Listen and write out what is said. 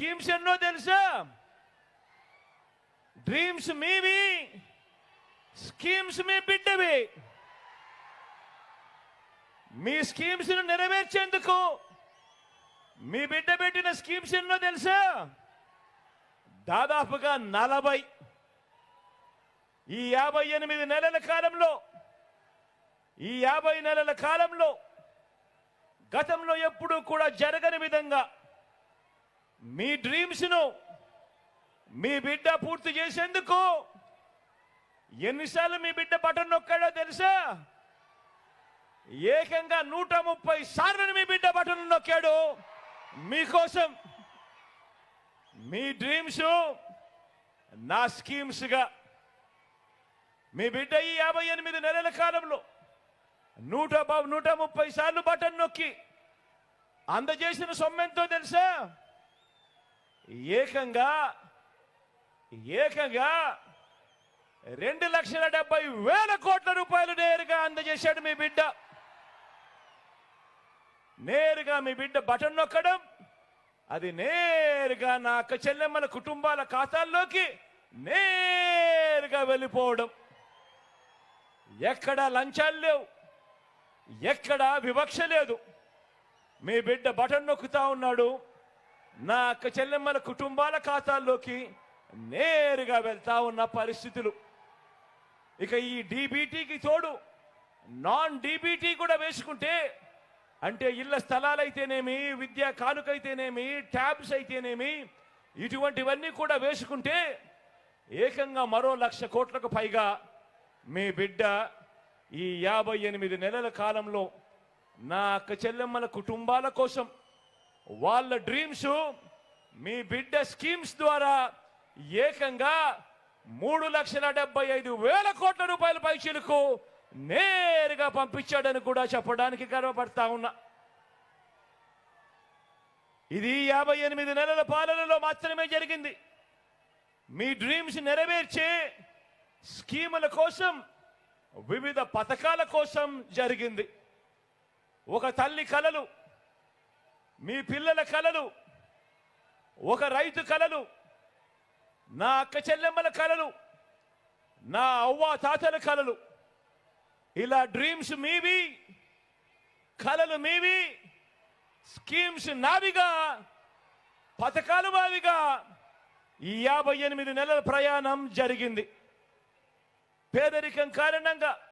Schemes ఎన్నో తెలుసా? Dreams మీవి స్కీమ్స్ మీ బిడ్డవి. మీ స్కీమ్స్ను నెరవేర్చేందుకు మీ బిడ్డ పెట్టిన స్కీమ్స్ ఎన్నో తెలుసా? దాదాపుగా నలభై. ఈ యాభై ఎనిమిది నెలల కాలంలో ఈ యాభై నెలల కాలంలో గతంలో ఎప్పుడూ కూడా జరగని విధంగా మీ డ్రీమ్స్ను మీ బిడ్డ పూర్తి చేసేందుకు ఎన్నిసార్లు మీ బిడ్డ బటన్ నొక్కాడో తెలుసా? ఏకంగా నూట ముప్పై సార్లు మీ బిడ్డ బటన్ నొక్కాడు. మీకోసం మీ డ్రీమ్స్ నా స్కీమ్స్గా. మీ బిడ్డ ఈ యాభై ఎనిమిది నెలల కాలంలో నూట నూట ముప్పై సార్లు బటన్ నొక్కి అందజేసిన సొమ్మెంతో తెలుసా? ఏకంగా ఏకంగా రెండు లక్షల డెబ్బై వేల కోట్ల రూపాయలు నేరుగా అందజేశాడు మీ బిడ్డ. నేరుగా మీ బిడ్డ బటన్ నొక్కడం అది నేరుగా నా అక్క చెల్లెమ్మల కుటుంబాల ఖాతాల్లోకి నేరుగా వెళ్ళిపోవడం. ఎక్కడా లంచాలు లేవు ఎక్కడా వివక్ష లేదు. మీ బిడ్డ బటన్ నొక్కుతా ఉన్నాడు. నా అక్క చెల్లెమ్మల కుటుంబాల ఖాతాల్లోకి నేరుగా వెళ్తా ఉన్న పరిస్థితులు. ఇక ఈ డీబీటీకి తోడు నాన్ డీబీటీ కూడా వేసుకుంటే అంటే ఇళ్ళ స్థలాలైతేనేమి విద్యా కానుకైతేనేమి ట్యాబ్స్ అయితేనేమి ఇటువంటివన్నీ కూడా వేసుకుంటే ఏకంగా మరో లక్ష కోట్లకు పైగా మీ బిడ్డ ఈ యాభై ఎనిమిది నెలల కాలంలో నా అక్క చెల్లెమ్మల కుటుంబాల కోసం వాళ్ళ డ్రీమ్స్ మీ బిడ్డ స్కీమ్స్ ద్వారా ఏకంగా మూడు లక్షల డెబ్బై ఐదు వేల కోట్ల రూపాయల పైచీలకు నేరుగా పంపించాడని కూడా చెప్పడానికి గర్వపడతా ఉన్నా. ఇది యాభై ఎనిమిది నెలల పాలనలో మాత్రమే జరిగింది. మీ డ్రీమ్స్ నెరవేర్చే స్కీముల కోసం వివిధ పథకాల కోసం జరిగింది. ఒక తల్లి కలలు మీ పిల్లల కలలు ఒక రైతు కలలు నా అక్క చెల్లెమ్మల కలలు నా అవ్వ తాతల కలలు. ఇలా డ్రీమ్స్ మీవి కలలు మీవి స్కీమ్స్ నావిగా పథకాలు వావిగా ఈ యాభై ఎనిమిది నెలల ప్రయాణం జరిగింది. పేదరికం కారణంగా